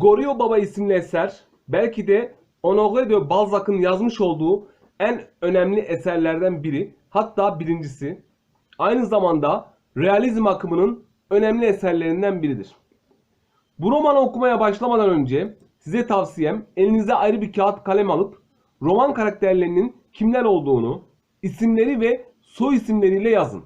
Goriot Baba isimli eser belki de Honoré de Balzac'ın yazmış olduğu en önemli eserlerden biri. Hatta birincisi. Aynı zamanda realizm akımının önemli eserlerinden biridir. Bu romanı okumaya başlamadan önce size tavsiyem elinize ayrı bir kağıt kalem alıp roman karakterlerinin kimler olduğunu, isimleri ve soy isimleriyle yazın.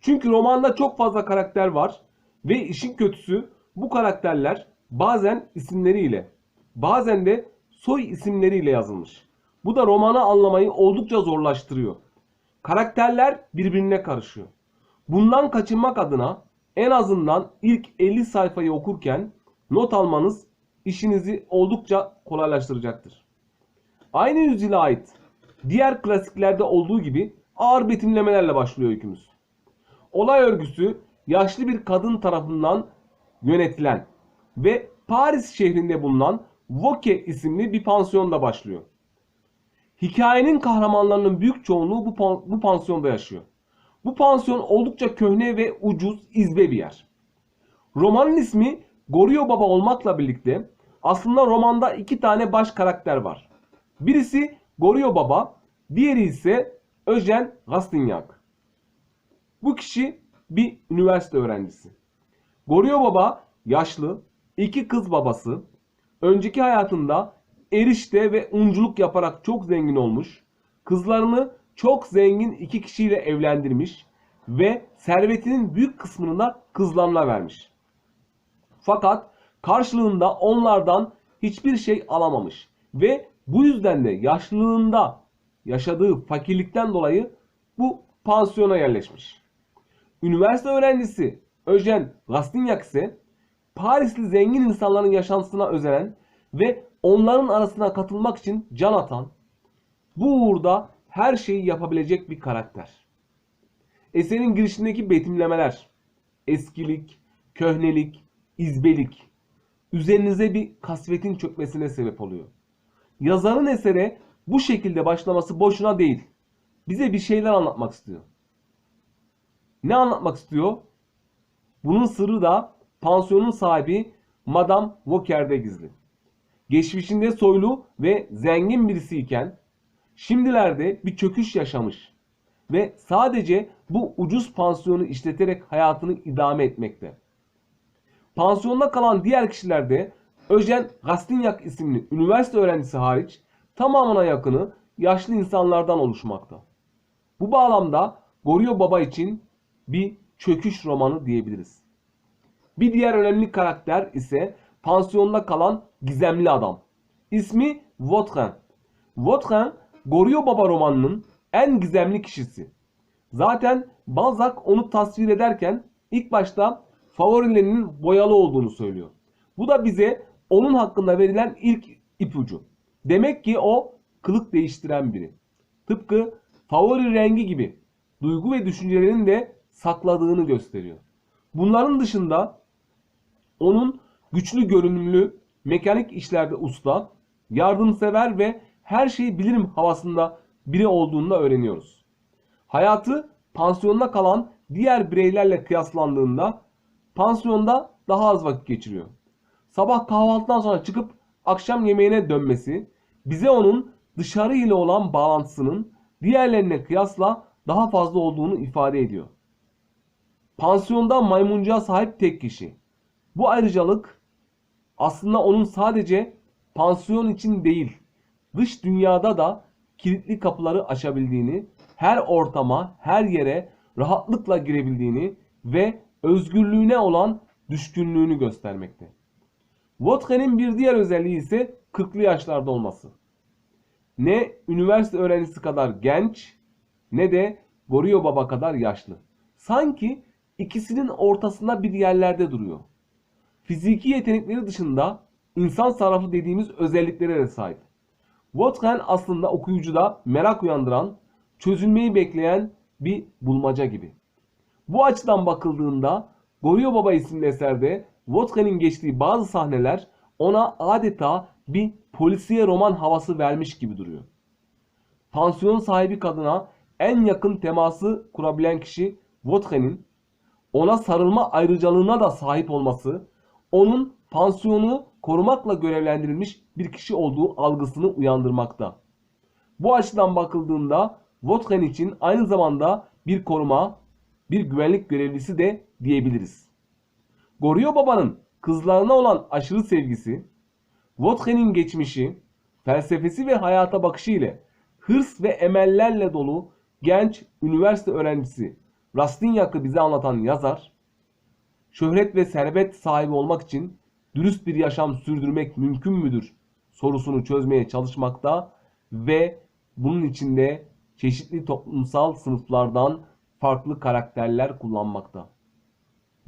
Çünkü romanda çok fazla karakter var ve işin kötüsü bu karakterler bazen isimleriyle, bazen de soy isimleriyle yazılmış. Bu da romanı anlamayı oldukça zorlaştırıyor. Karakterler birbirine karışıyor. Bundan kaçınmak adına en azından ilk 50 sayfayı okurken not almanız işinizi oldukça kolaylaştıracaktır. Aynı yüzyıla ait diğer klasiklerde olduğu gibi ağır betimlemelerle başlıyor öykümüz. Olay örgüsü yaşlı bir kadın tarafından yönetilen ve Paris şehrinde bulunan Voke isimli bir pansiyonda başlıyor. Hikayenin kahramanlarının büyük çoğunluğu bu, pan- bu pansiyonda yaşıyor. Bu pansiyon oldukça köhne ve ucuz, izbe bir yer. Romanın ismi Goriot Baba olmakla birlikte aslında romanda iki tane baş karakter var. Birisi Goriot Baba, diğeri ise Eugène Rastignac. Bu kişi bir üniversite öğrencisi. Goriot Baba yaşlı, iki kız babası. Önceki hayatında erişte ve unculuk yaparak çok zengin olmuş. Kızlarını çok zengin iki kişiyle evlendirmiş ve servetinin büyük kısmını da kızlarına vermiş. Fakat karşılığında onlardan hiçbir şey alamamış ve bu yüzden de yaşlılığında yaşadığı fakirlikten dolayı bu pansiyona yerleşmiş. Üniversite öğrencisi Eugène Rastignac ise Parisli zengin insanların yaşantısına özenen ve onların arasına katılmak için can atan, bu uğurda her şeyi yapabilecek bir karakter. Eserin girişindeki betimlemeler, eskilik, köhnelik, izbelik, üzerinize bir kasvetin çökmesine sebep oluyor. Yazarın esere bu şekilde başlaması boşuna değil. Bize bir şeyler anlatmak istiyor. Ne anlatmak istiyor? Bunun sırrı da pansiyonun sahibi Madame Walker'de gizli. Geçmişinde soylu ve zengin birisiyken şimdilerde bir çöküş yaşamış ve sadece bu ucuz pansiyonu işleterek hayatını idame etmekte. Pansiyonda kalan diğer kişiler de Eugène Rastignac isimli üniversite öğrencisi hariç tamamına yakını yaşlı insanlardan oluşmakta. Bu bağlamda Goriot Baba için bir çöküş romanı diyebiliriz. Bir diğer önemli karakter ise pansiyonda kalan gizemli adam. İsmi Vautrin. Vautrin, Goriot Baba romanının en gizemli kişisi. Zaten Balzac onu tasvir ederken ilk başta favorilerinin boyalı olduğunu söylüyor. Bu da bize onun hakkında verilen ilk ipucu. Demek ki o kılık değiştiren biri. Tıpkı favori rengi gibi duygu ve düşüncelerini de sakladığını gösteriyor. Bunların dışında onun güçlü görünümlü, mekanik işlerde usta, yardımsever ve her şeyi bilirim havasında biri olduğunu da öğreniyoruz. Hayatı pansiyonda kalan diğer bireylerle kıyaslandığında pansiyonda daha az vakit geçiriyor. Sabah kahvaltıdan sonra çıkıp akşam yemeğine dönmesi bize onun dışarı ile olan bağlantısının diğerlerine kıyasla daha fazla olduğunu ifade ediyor. Pansiyonda maymuncuğa sahip tek kişi. Bu ayrıcalık aslında onun sadece pansiyon için değil, dış dünyada da kilitli kapıları açabildiğini, her ortama, her yere rahatlıkla girebildiğini ve özgürlüğüne olan düşkünlüğünü göstermekte. Vodka'nın bir diğer özelliği ise 40'lı yaşlarda olması. Ne üniversite öğrencisi kadar genç ne de Goriot Baba kadar yaşlı. Sanki ikisinin ortasında bir yerlerde duruyor. Fiziki yetenekleri dışında insan sarrafı dediğimiz özelliklere de sahip. Watson aslında okuyucuda merak uyandıran, çözülmeyi bekleyen bir bulmaca gibi. Bu açıdan bakıldığında Goriot Baba isimli eserde Vodka'nın geçtiği bazı sahneler ona adeta bir polisiye roman havası vermiş gibi duruyor. Pansiyon sahibi kadına en yakın teması kurabilen kişi Vodka'nın ona sarılma ayrıcalığına da sahip olması onun pansiyonu korumakla görevlendirilmiş bir kişi olduğu algısını uyandırmakta. Bu açıdan bakıldığında Votken için aynı zamanda bir koruma, bir güvenlik görevlisi de diyebiliriz. Goryo Baba'nın kızlarına olan aşırı sevgisi, Votken'in geçmişi, felsefesi ve hayata bakışı ile hırs ve emellerle dolu genç üniversite öğrencisi Rastignac'ı bize anlatan yazar, şöhret ve servet sahibi olmak için dürüst bir yaşam sürdürmek mümkün müdür sorusunu çözmeye çalışmakta ve bunun içinde çeşitli toplumsal sınıflardan farklı karakterler kullanmakta.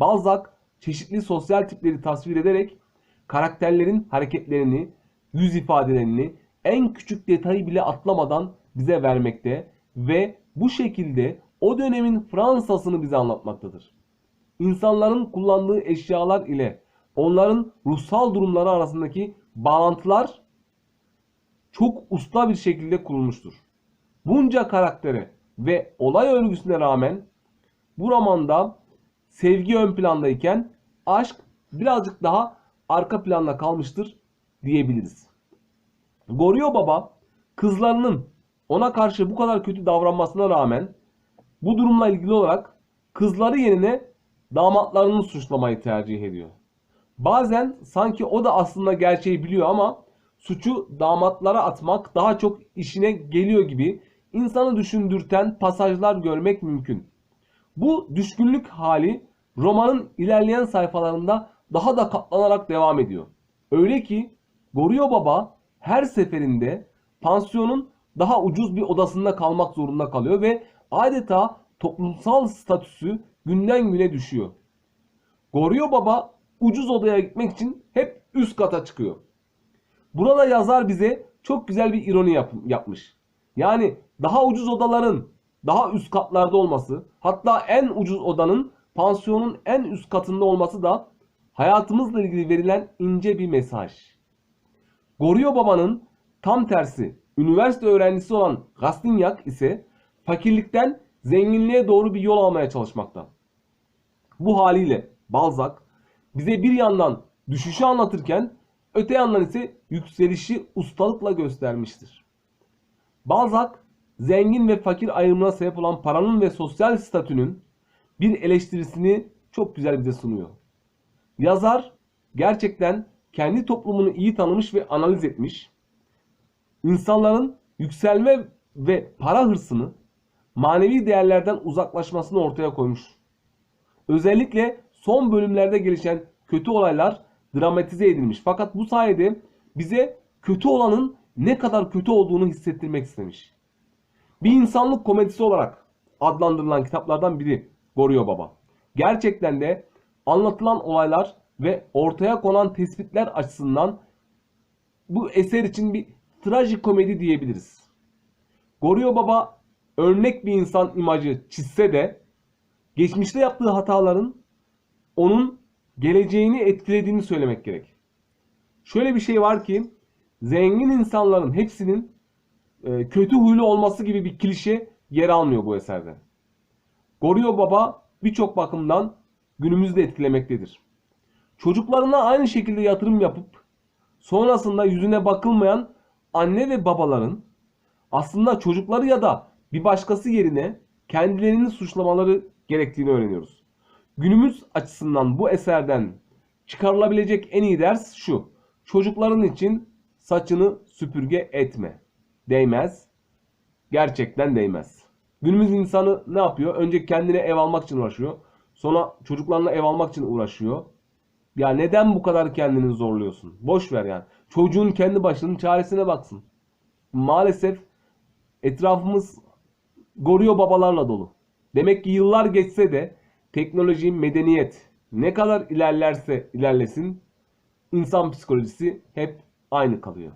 Balzac çeşitli sosyal tipleri tasvir ederek karakterlerin hareketlerini, yüz ifadelerini en küçük detayı bile atlamadan bize vermekte ve bu şekilde o dönemin Fransa'sını bize anlatmaktadır. İnsanların kullandığı eşyalar ile onların ruhsal durumları arasındaki bağlantılar çok usta bir şekilde kurulmuştur. Bunca karaktere ve olay örgüsüne rağmen bu romanda sevgi ön plandayken aşk birazcık daha arka planda kalmıştır diyebiliriz. Goryo Baba kızlarının ona karşı bu kadar kötü davranmasına rağmen bu durumla ilgili olarak kızları yerine damatlarını suçlamayı tercih ediyor. Bazen sanki o da aslında gerçeği biliyor ama suçu damatlara atmak daha çok işine geliyor gibi insanı düşündürten pasajlar görmek mümkün. Bu düşkünlük hali romanın ilerleyen sayfalarında daha da katlanarak devam ediyor. Öyle ki Goryo Baba her seferinde pansiyonun daha ucuz bir odasında kalmak zorunda kalıyor ve adeta toplumsal statüsü günden güne düşüyor. Goryo Baba ucuz odaya gitmek için hep üst kata çıkıyor. Burada yazar bize çok güzel bir ironi yap yapmış. Yani daha ucuz odaların daha üst katlarda olması, hatta en ucuz odanın pansiyonun en üst katında olması da hayatımızla ilgili verilen ince bir mesaj. Goryo Baba'nın tam tersi üniversite öğrencisi olan Rastignac ise fakirlikten zenginliğe doğru bir yol almaya çalışmakta. Bu haliyle Balzac bize bir yandan düşüşü anlatırken öte yandan ise yükselişi ustalıkla göstermiştir. Balzac zengin ve fakir ayrımına sebep olan paranın ve sosyal statünün bir eleştirisini çok güzel bize sunuyor. Yazar gerçekten kendi toplumunu iyi tanımış ve analiz etmiş. İnsanların yükselme ve para hırsını manevi değerlerden uzaklaşmasını ortaya koymuş. Özellikle son bölümlerde gelişen kötü olaylar dramatize edilmiş. Fakat bu sayede bize kötü olanın ne kadar kötü olduğunu hissettirmek istemiş. Bir insanlık komedisi olarak adlandırılan kitaplardan biri Goryo Baba. Gerçekten de anlatılan olaylar ve ortaya konan tespitler açısından bu eser için bir trajikomedi diyebiliriz. Goryo Baba örnek bir insan imajı çizse de geçmişte yaptığı hataların onun geleceğini etkilediğini söylemek gerek. Şöyle bir şey var ki zengin insanların hepsinin e, kötü huylu olması gibi bir klişe yer almıyor bu eserde. Goryo Baba birçok bakımdan günümüzde etkilemektedir. Çocuklarına aynı şekilde yatırım yapıp sonrasında yüzüne bakılmayan anne ve babaların aslında çocukları ya da bir başkası yerine kendilerini suçlamaları gerektiğini öğreniyoruz. Günümüz açısından bu eserden çıkarılabilecek en iyi ders şu. Çocukların için saçını süpürge etme. Değmez. Gerçekten değmez. Günümüz insanı ne yapıyor? Önce kendine ev almak için uğraşıyor. Sonra çocuklarına ev almak için uğraşıyor. Ya neden bu kadar kendini zorluyorsun? Boş ver yani. Çocuğun kendi başının çaresine baksın. Maalesef etrafımız Goryo babalarla dolu. Demek ki yıllar geçse de teknoloji, medeniyet ne kadar ilerlerse ilerlesin insan psikolojisi hep aynı kalıyor.